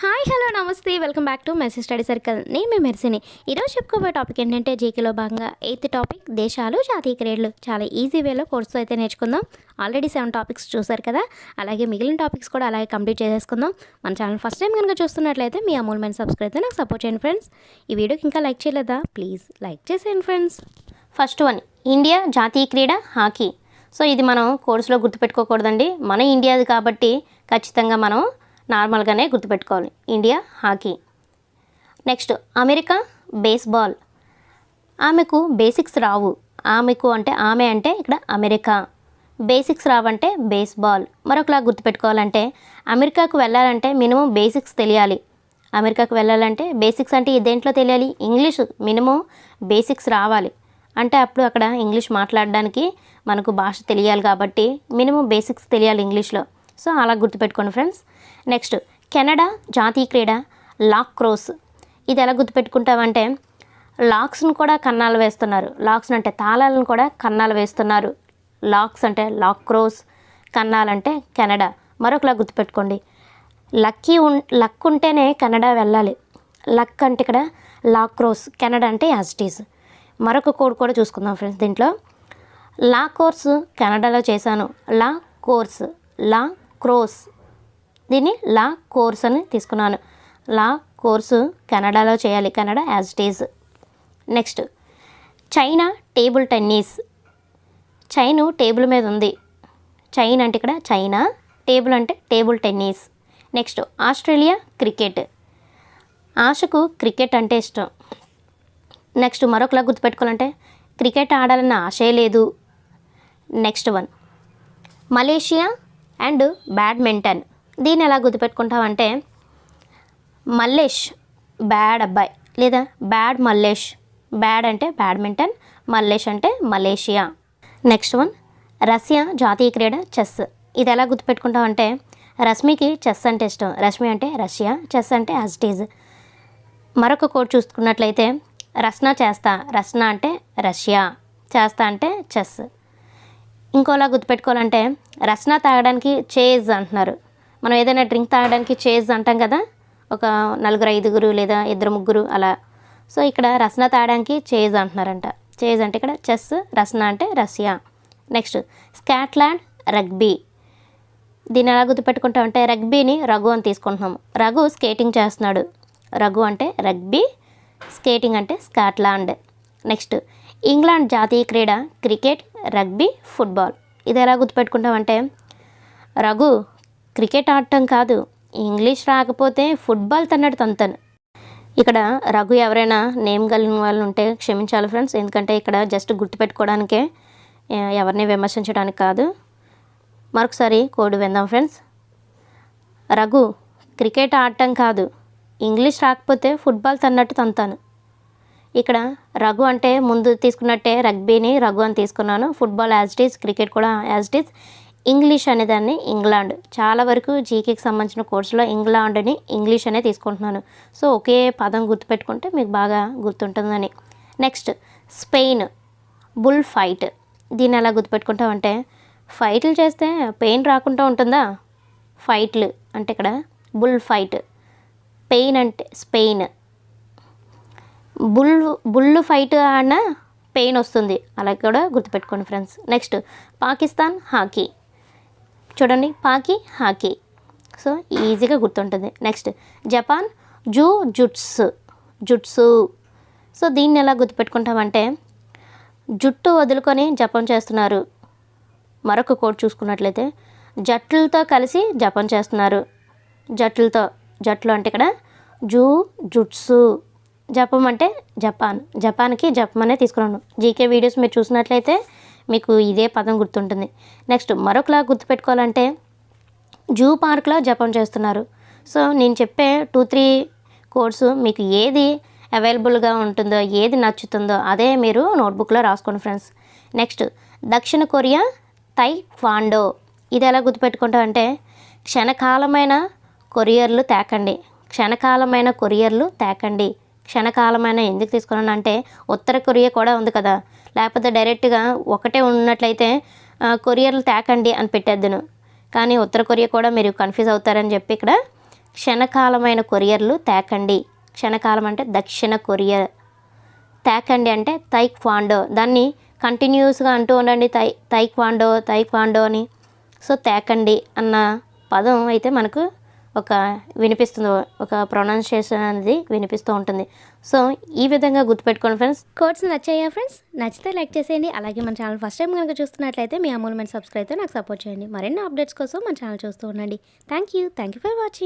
Hi hello నమస్తే. Welcome back to message study circle. నేను మీ మెర్సిని. ఈరోజు చెప్పుకోబోయే టాపిక్ ఏంటంటే జీకేలో భాగంగా ఎయిత్ టాపిక్ దేశాలు జాతీయ క్రీడలు. చాలా ఈజీ వేలో కోర్సు అయితే నేర్చుకుందాం. ఆల్రెడీ సెవెన్ టాపిక్స్ చూసారు కదా? అలాగే మిగిలిన టాపిక్స్ కూడా అలాగే కంప్లీట్ చేసేసుకుందాం. మన ఛానల్ ఫస్ట్ టైం కనుక చూస్తున్నట్లయితే మీ అమూల్మైన సబ్స్క్రైబ్ అయితే నాకు సపోర్ట్ చేయండి ఫ్రెండ్స్. ఈ వీడియోకి ఇంకా లైక్ చేయలేదా? ప్లీజ్ లైక్ చేసేయండి ఫ్రెండ్స్. ఫస్ట్ వన్ ఇండియా జాతీయ క్రీడ హాకీ. సో ఇది మనం కోర్సులో గుర్తుపెట్టుకోకూడదండి. మన ఇండియాది కాబట్టి ఖచ్చితంగా మనం నార్మల్గానే గుర్తుపెట్టుకోవాలి. India hockey. Next America baseball. ఆమెకు బేసిక్స్ రావు. ఆమెకు అంటే ఆమె అంటే ఇక్కడ అమెరికా. బేసిక్స్ రావంటే బేస్బాల్. మరొకలా గుర్తుపెట్టుకోవాలంటే అమెరికాకు వెళ్ళాలంటే మినిమం బేసిక్స్ తెలియాలి. అమెరికాకు వెళ్ళాలంటే బేసిక్స్ అంటే ఈ దేంట్లో తెలియాలి? ఇంగ్లీష్ మినిమం బేసిక్స్ రావాలి. అంటే అప్పుడు అక్కడ ఇంగ్లీష్ మాట్లాడడానికి మనకు భాష తెలియాలి కాబట్టి మినిమం బేసిక్స్ తెలియాలి ఇంగ్లీష్లో. సో అలా గుర్తుపెట్టుకోండి ఫ్రెండ్స్. నెక్స్ట్ కెనడా జాతీయ క్రీడ లాక్ క్రోస్. ఇది ఎలా గుర్తుపెట్టుకుంటామంటే లాక్స్ను కూడా కన్నాలు వేస్తున్నారు. లాక్స్ అంటే తాళాలను కూడా కన్నాలు వేస్తున్నారు. లాక్స్ అంటే లాక్ క్రోస్ కన్నాలంటే కెనడా. మరొకలా గుర్తుపెట్టుకోండి. లక్కీ ఉన్ లక్ ఉంటేనే కెనడా వెళ్ళాలి. లక్ అంటే ఇక్కడ లాక్ క్రోస్ కెనడా అంటే యాజిటీస్ మరొక కోడ్ కూడా చూసుకుందాం ఫ్రెండ్స్ దీంట్లో. లా కోర్సు కెనడాలో చేశాను. Law course lacrosse. దీన్ని లా కోర్స్ అని తీసుకున్నాను. లా కోర్సు కెనడాలో చేయాలి. Canada as it is. Next China table tennis. Chain table మీద ఉంది. చైన్ అంటే ఇక్కడ చైనా టేబుల్ అంటే table tennis. Next Australia cricket. ఆశకు క్రికెట్ అంటే ఇష్టం. నెక్స్ట్ మరొకలా గుర్తుపెట్టుకోవాలంటే క్రికెట్ ఆడాలన్న ఆశే లేదు. Next one Malaysia and badminton. దీన్ని ఎలా గుర్తుపెట్టుకుంటామంటే మల్లేష్ బ్యాడ్ అబ్బాయి లేదా బ్యాడ్ మల్లేష్. బ్యాడ్ అంటే బ్యాడ్మింటన్ మల్లేష్ అంటే మలేషియా. నెక్స్ట్ వన్ రష్యా జాతీయ క్రీడ చెస్. ఇది ఎలా గుర్తుపెట్టుకుంటామంటే రష్మికి చెస్ అంటే ఇష్టం. రష్మి అంటే రష్యా చెస్ అంటే యాజిటీజ్ మరొక కోడ్ చూసుకున్నట్లయితే రస్నా చేస్తా. రస్నా అంటే రష్యా చేస్తా అంటే చెస్. ఇంకోలా గుర్తుపెట్టుకోవాలంటే రస్నా తాగడానికి చేజ్ అంటున్నారు. మనం ఏదైనా డ్రింక్ తాగడానికి చేజ్ అంటాం కదా ఒక నలుగురు ఐదుగురు లేదా ఇద్దరు ముగ్గురు అలా. సో ఇక్కడ రసన తాగడానికి చేజ్ అంటున్నారంట. చేజ్ అంటే ఇక్కడ చెస్ రస్నా అంటే రష్యా నెక్స్ట్ స్కాట్లాండ్ రగ్బీ. దీన్ని ఎలా గుర్తుపెట్టుకుంటామంటే రగ్బీని రఘు అని తీసుకుంటున్నాము రఘు స్కేటింగ్ చేస్తున్నాడు. రఘు అంటే రగ్బీ స్కేటింగ్ అంటే స్కాట్లాండ్. నెక్స్ట్ ఇంగ్లాండ్ జాతీయ క్రీడ క్రికెట్ రగ్బీ ఫుట్బాల్. ఇది ఎలా గుర్తుపెట్టుకుంటామంటే రఘు క్రికెట్ ఆడటం కాదు. ఇంగ్లీష్ రాకపోతే ఫుట్బాల్ తన్నడు తంతను. ఇక్కడ రఘు ఎవరైనా నేమ్ కలిగిన వాళ్ళు ఉంటే క్షమించాలి ఫ్రెండ్స్. ఎందుకంటే ఇక్కడ జస్ట్ గుర్తుపెట్టుకోవడానికే ఎవరిని విమర్శించడానికి కాదు. మరొకసారి కోడ్ విందాం ఫ్రెండ్స్. రఘు క్రికెట్ ఆడటం కాదు. ఇంగ్లీష్ రాకపోతే ఫుట్బాల్ తన్నట్టు తంతాను. ఇక్కడ రఘు అంటే ముందు తీసుకున్నట్టే రగ్బీని రఘు అని తీసుకున్నాను. Football as it is cricket కూడా యాజ్ ఇట్ ఈస్. ఇంగ్లీష్ అనేదాన్ని ఇంగ్లాండ్. చాలా వరకు జీకేకి సంబంధించిన కోర్సులో ఇంగ్లాండ్ని ఇంగ్లీష్ అనే తీసుకుంటున్నాను. సో ఒకే పదం గుర్తుపెట్టుకుంటే మీకు బాగా గుర్తుంటుందని. Next Spain. Bull fight. దీన్ని ఎలా గుర్తుపెట్టుకుంటామంటే ఫైట్లు చేస్తే పెయిన్ రాకుండా ఉంటుందా? ఫైట్లు. అంటే ఇక్కడ బుల్ ఫైట్. పెయిన్ అంటే స్పెయిన్. బుల్ బుల్ ఫైట్ ఆడిన పెయిన్ వస్తుంది. అలా కూడా గుర్తుపెట్టుకోండి ఫ్రెండ్స్. Next Pakistan hockey. చూడండి పాకి హాకీ. సో ఈజీగా గుర్తుంటుంది. Next Japan jujutsu. Jujutsu. So దీన్ని ఎలా గుర్తుపెట్టుకుంటామంటే జుట్టు వదులుకొని జపం చేస్తున్నారు. మరొక కోడ్ చూసుకున్నట్లయితే జట్లతో కలిసి జపం చేస్తున్నారు. జట్లతో జట్లు అంటే ఇక్కడ జూ జుట్సు. జపం అంటే జపాన్. జపాన్కి జపం అనే తీసుకున్నాను. జీకే వీడియోస్ మీరు చూసినట్లయితే మీకు ఇదే పదం గుర్తుంటుంది. నెక్స్ట్ మరొకలా గుర్తుపెట్టుకోవాలంటే జూ పార్క్లో జపం చేస్తున్నారు. సో నేను చెప్పే టూ త్రీ కోర్సు మీకు ఏది అవైలబుల్గా ఉంటుందో ఏది నచ్చుతుందో అదే మీరు నోట్బుక్లో రాసుకోండి ఫ్రెండ్స్. నెక్స్ట్ దక్షిణ కొరియా తై క్వాండో ఇది ఎలా గుర్తుపెట్టుకుంటామంటే క్షణకాలమైన కొరియర్లు తేకండి. క్షణకాలమైన కొరియర్లు తేకండి. క్షణకాలమైన ఎందుకు తీసుకున్నాను అంటే ఉత్తర కొరియా కూడా ఉంది కదా. లేకపోతే డైరెక్ట్గా ఒకటే ఉన్నట్లయితే కొరియర్లు తేకండి అని పెట్టేద్దును. కానీ ఉత్తర కొరియా కూడా మీరు కన్ఫ్యూజ్ అవుతారని చెప్పి ఇక్కడ క్షణకాలమైన కొరియర్లు తేకండి. క్షణకాలం అంటే దక్షిణ కొరియర్ తేకండి అంటే తైక్వాండో. దాన్ని కంటిన్యూస్గా అంటూ ఉండండి తై తైక్వాండో తైక్వాండో అని. సో తేకండి అన్న పదం అయితే మనకు ఒక వినిపిస్తుంది ఒక ప్రొనౌన్సియేషన్ అనేది వినిపిస్తూ ఉంటుంది. సో ఈ విధంగా గుర్తుపెట్టుకోండి ఫ్రెండ్స్ కోడ్స్ నచ్చాయా ఫ్రెండ్స్ నచ్చితే లైక్ చేసేయండి. అలాగే మన ఛానల్ ఫస్ట్ టైం కనుక చూస్తున్నట్లయితే మీ అమూల్మెంట్ సబ్స్క్రైబ్తో నాకు సపోర్ట్ చేయండి. మరిన్ని అప్డేట్స్ కోసం మన ఛానల్ చూస్తూ ఉండండి. Thank you thank you for watching